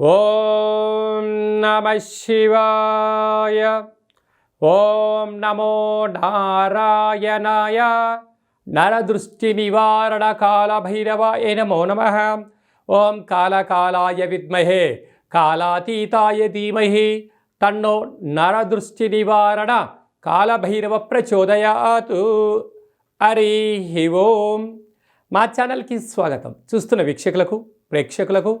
ఓం నమ శివాయ. ఓం నమో నారాయణాయ. నరదృష్టి నివారణ కాళభైరవాయ నమో నమ. ఓం కాళకాలాయ విద్మహే కాళాతీతాయ ధీమహి. తన్నో నరదృష్టి నివారణ కాళభైరవ ప్రచోదయాతు. హరి ఓం. మా ఛానల్కి స్వాగతం. చూస్తున్న వీక్షకులకు ప్రేక్షకులకు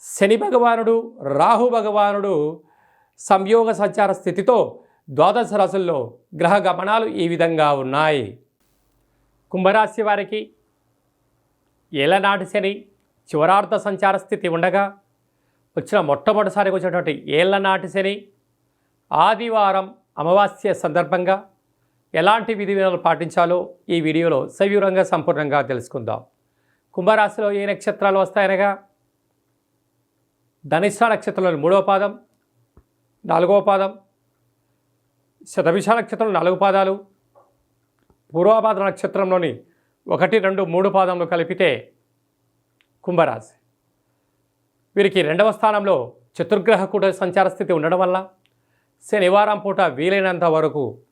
శని భగవానుడు రాహు భగవానుడు సంయోగ సంచార స్థితితో ద్వాదశ రాశుల్లో గ్రహ గమనాలు ఈ విధంగా ఉన్నాయి. కుంభరాశి వారికి ఏళ్ళనాటి శని చివరార్థ సంచార స్థితి ఉండగా వచ్చిన మొట్టమొదటిసారికి వచ్చినటువంటి ఏళ్ళనాటి శని ఆదివారం అమావాస్య సందర్భంగా ఎలాంటి విధి విధానాలు పాటించాలో ఈ వీడియోలో సవివరంగా సంపూర్ణంగా తెలుసుకుందాం. కుంభరాశిలో ఏ నక్షత్రాలు వస్తాయనగా ధనిష్ట నక్షత్రంలోని మూడవ పాదం నాలుగవ పాదం శతభిష నక్షత్రంలో నాలుగు పాదాలు పూర్వపాద నక్షత్రంలోని ఒకటి రెండు మూడు పాదంలో కలిపితే కుంభరాశి. వీరికి రెండవ స్థానంలో చతుర్గ్రహ కూట సంచార స్థితి ఉండడం వల్ల శనివారం పూట వీలైనంత వరకు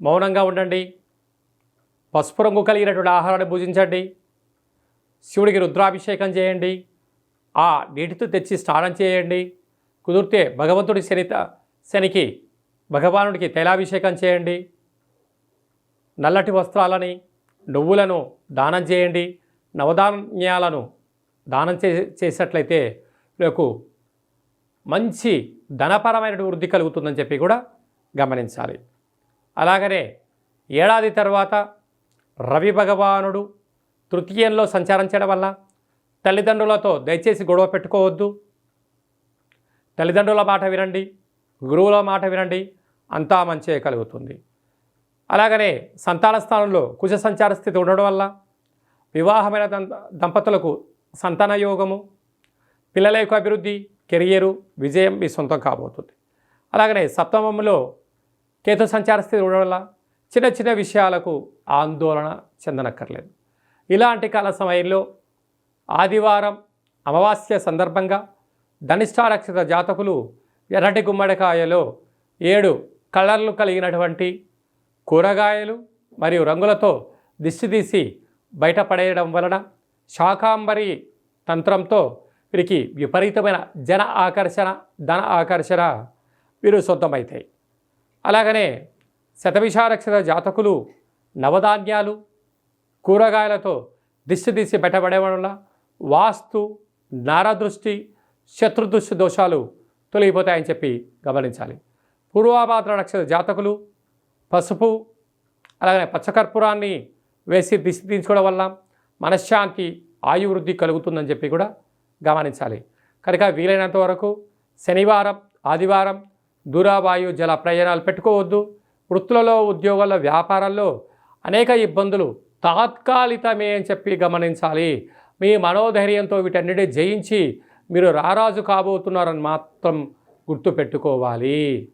మౌనంగా ఉండండి. పసుపు రంగు కలిగినటువంటి ఆహారాన్ని భుజించండి. శివుడికి రుద్రాభిషేకం చేయండి. ఆ నీటితో తెచ్చి స్నానం చేయండి. కుదిరితే భగవంతుడి శనిత శనికి భగవానుడికి తైలాభిషేకం చేయండి. నల్లటి వస్త్రాలని నువ్వులను దానం చేయండి. నవధాన్యాలను దానం చే చేసినట్లయితే మీకు మంచి ధనపరమైన వృద్ధి కలుగుతుందని చెప్పి కూడా గమనించాలి. అలాగనే ఏడాది తర్వాత రవి భగవానుడు తృతీయంలో సంచారం చేయడం వల్ల తల్లిదండ్రులతో దయచేసి గొడవ పెట్టుకోవద్దు. తల్లిదండ్రుల మాట వినండి గురువుల మాట వినండి అంతా మంచిగా కలుగుతుంది. అలాగనే సంతాన స్థానంలో కుజ సంచార స్థితి ఉండడం వల్ల వివాహమైన దంప దంపతులకు సంతాన యోగము పిల్లల యొక్క అభివృద్ధి కెరియరు విజయం మీ సొంతం కాబోతుంది. అలాగనే సప్తమంలో కేతు సంచార స్థితి ఉండడం వల్ల చిన్న చిన్న విషయాలకు ఆందోళన చెందనక్కర్లేదు. ఇలాంటి కాల సమయంలో ఆదివారం అమావాస్య సందర్భంగా ధనిష్టారక్షత జాతకులు ఎర్రటి గుమ్మడికాయలో ఏడు కలర్లు కలిగినటువంటి కూరగాయలు మరియు రంగులతో దిష్టి తీసి బయటపడేయడం వలన శాకాంబరి తంత్రంతో వీరికి విపరీతమైన జన ఆకర్షణ ధన ఆకర్షణ వీరు సొంతమవుతాయి అలాగనే శతవిషారక్షత జాతకులు నవధాన్యాలు కూరగాయలతో దిష్టి తీసి బయటపడేయడం వల్ల వాస్తు నారదృష్టి శత్రుదృష్టి దోషాలు తొలగిపోతాయని చెప్పి గమనించాలి. పూర్వాభాద్ర నక్షత్ర జాతకులు పసుపు అలాగే పచ్చకర్పూరాన్ని వేసి దిష్టి తీయించుకోవడం వల్ల మనశ్శాంతి ఆయువృద్ధి కలుగుతుందని చెప్పి కూడా గమనించాలి. కనుక వీలైనంత వరకు శనివారం ఆదివారం దూరావాయు జల ప్రయాణాలు పెట్టుకోవద్దు. వృత్తులలో ఉద్యోగాల్లో వ్యాపారాల్లో అనేక ఇబ్బందులు తాత్కాలికమే అని చెప్పి గమనించాలి. మీ మనోధైర్యంతో వీటన్నిటి జయించి మీరు రారాజు కాబోతున్నారని మాత్రం గుర్తుపెట్టుకోవాలి.